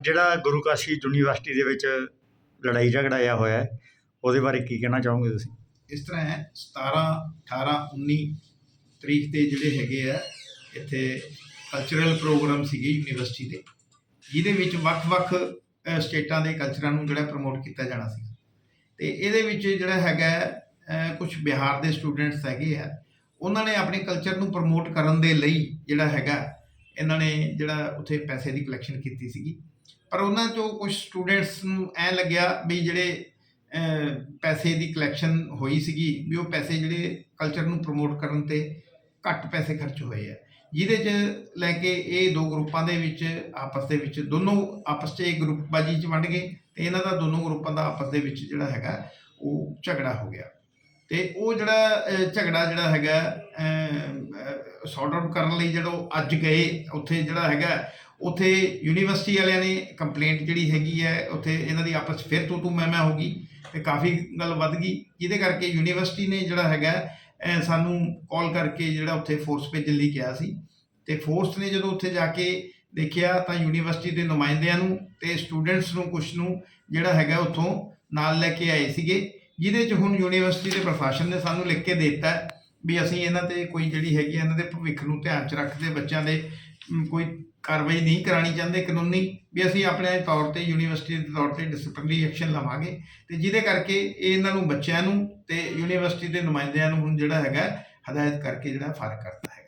ਜਿਹੜਾ ਗੁਰੂ ਕਾਸ਼ੀ ਯੂਨੀਵਰਸਿਟੀ ਦੇ ਵਿੱਚ ਲੜਾਈ ਝਗੜਾ ਆਇਆ ਹੋਇਆ ਉਹਦੇ ਬਾਰੇ ਕੀ ਕਹਿਣਾ ਚਾਹੋਗੇ ਤੁਸੀਂ? ਇਸ ਤਰ੍ਹਾਂ ਹੈ 17 18 19 ਤਰੀਕ ਤੇ ਜਿਹੜੇ ਹੈਗੇ ਆ, ਇੱਥੇ ਕਲਚਰਲ ਪ੍ਰੋਗਰਾਮ ਸੀਗੇ ਯੂਨੀਵਰਸਿਟੀ ਦੇ। ਜਿਹਦੇ ਵਿੱਚ ਵੱਖ-ਵੱਖ ਸਟੇਟਾਂ ਦੇ ਕਲਚਰਾਂ ਨੂੰ ਜਿਹੜਾ ਪ੍ਰਮੋਟ ਕੀਤਾ ਜਾਣਾ ਸੀ। ਤੇ ਇਹਦੇ ਵਿੱਚ ਜਿਹੜਾ ਹੈਗਾ ਕੁਝ ਬਿਹਾਰ ਦੇ ਸਟੂਡੈਂਟਸ ਹੈਗੇ ਆ, ਉਹਨਾਂ ਨੇ ਆਪਣੇ ਕਲਚਰ ਨੂੰ ਪ੍ਰਮੋਟ ਕਰਨ ਦੇ ਲਈ ਜਿਹੜਾ ਹੈਗਾ ਇਹਨਾਂ ਨੇ ਜਿਹੜਾ ਉੱਥੇ ਪੈਸੇ ਦੀ ਕਲੈਕਸ਼ਨ ਕੀਤੀ ਸੀਗੀ। ਪਰ ਉਹਨਾਂ ਚੋਂ ਕੁਝ ਸਟੂਡੈਂਟਸ ਨੂੰ ਐ ਲੱਗਿਆ ਵੀ ਜਿਹੜੇ ਪੈਸੇ ਦੀ ਕਲੈਕਸ਼ਨ ਹੋਈ ਸੀਗੀ ਵੀ ਉਹ ਪੈਸੇ ਜਿਹੜੇ ਕਲਚਰ ਨੂੰ ਪ੍ਰਮੋਟ ਕਰਨ ਤੇ ਘੱਟ ਪੈਸੇ ਖਰਚ ਹੋਏ ਆ। ਜਿਹਦੇ 'ਚ ਲੈ ਕੇ ਇਹ ਦੋ ਗਰੁੱਪਾਂ ਦੇ ਵਿੱਚ, ਆਪਸ ਦੇ ਵਿੱਚ ਦੋਨੋਂ ਆਪਸ 'ਚ ਇੱਕ ਗਰੁੱਪਬਾਜੀ 'ਚ ਵੰਡ ਗਏ ਤੇ ਇਹਨਾਂ ਦਾ ਦੋਨੋਂ ਗਰੁੱਪਾਂ ਦਾ ਆਪਸ ਦੇ ਵਿੱਚ ਜਿਹੜਾ ਹੈਗਾ ਉਹ ਝਗੜਾ ਹੋ ਗਿਆ। ਤੇ ਉਹ ਜਿਹੜਾ ਝਗੜਾ ਜਿਹੜਾ ਹੈਗਾ ਸੌਰਟ ਆਊਟ ਕਰਨ ਲਈ ਜਦੋਂ ਅੱਜ ਗਏ, ਉੱਥੇ ਜਿਹੜਾ ਹੈਗਾ, ਉੱਥੇ ਯੂਨੀਵਰਸਿਟੀ ਵਾਲਿਆਂ ਨੇ ਕੰਪਲੇਂਟ ਜਿਹੜੀ ਹੈਗੀ ਹੈ, ਉੱਥੇ ਇਹਨਾਂ ਦੀ ਆਪਸ ਫਿਰ ਤੂੰ ਤੂੰ ਮੈਂ ਮੈਂ ਹੋ ਗਈ ਤੇ ਕਾਫੀ ਗੱਲ ਵੱਧ ਗਈ, ਜਿਹਦੇ ਕਰਕੇ ਯੂਨੀਵਰਸਿਟੀ ਨੇ ਜਿਹੜਾ ਹੈਗਾ ਸਾਨੂੰ ਕਾਲ ਕਰਕੇ ਜਿਹੜਾ ਉੱਥੇ ਫੋਰਸ ਭੇਜਣ ਲਈ ਕਿਹਾ ਸੀ। ਤੇ ਫੋਰਸ ਨੇ ਜਦੋਂ ਉੱਥੇ ਜਾ ਕੇ ਦੇਖਿਆ ਤਾਂ ਯੂਨੀਵਰਸਿਟੀ ਦੇ ਨੁਮਾਇੰਦਿਆਂ ਨੂੰ ਤੇ ਸਟੂਡੈਂਟਸ ਨੂੰ ਕੁਝ ਨੂੰ ਜਿਹੜਾ ਹੈਗਾ ਉੱਥੋਂ ਨਾਲ ਲੈ ਕੇ ਆਏ ਸੀਗੇ, ਜਿਹਦੇ 'ਚ ਹੁਣ ਯੂਨੀਵਰਸਿਟੀ ਦੇ ਪ੍ਰਸ਼ਾਸਨ ਨੇ ਸਾਨੂੰ ਲਿਖ ਕੇ ਦੇ ਦਿੱਤਾ। ਵੀ ਅਸੀਂ ਇਹਨਾਂ ਤੇ ਕੋਈ ਜਿਹੜੀ ਹੈਗੀ ਇਹਨਾਂ ਦੇ ਭਵਿੱਖ ਨੂੰ ਧਿਆਨ 'ਚ ਰੱਖਦੇ, ਬੱਚਿਆਂ ਦੇ ਕੋਈ ਕਾਰਵਾਈ ਨਹੀਂ ਕਰਾਣੀ ਚਾਹੁੰਦੇ ਕਾਨੂੰਨੀ, ਵੀ ਅਸੀਂ ਆਪਣੇ ਤੌਰ ਤੇ ਯੂਨੀਵਰਸਿਟੀ ਦੇ ਤੌਰ ਤੇ ਡਿਸਪਲਿਨਰੀ ਐਕਸ਼ਨ ਲਵਾਂਗੇ ਤੇ ਜਿਹਦੇ ਕਰਕੇ ਇਹ ਇਹਨਾਂ ਨੂੰ ਬੱਚਿਆਂ ਨੂੰ ਤੇ ਯੂਨੀਵਰਸਿਟੀ ਦੇ ਨੁਮਾਇੰਦਿਆਂ ਨੂੰ ਹੁਣ ਜਿਹੜਾ ਹੈਗਾ ਹਦਾਇਤ ਕਰਕੇ ਜਿਹੜਾ ਫ਼ਰਕ ਕਰਦਾ ਹੈ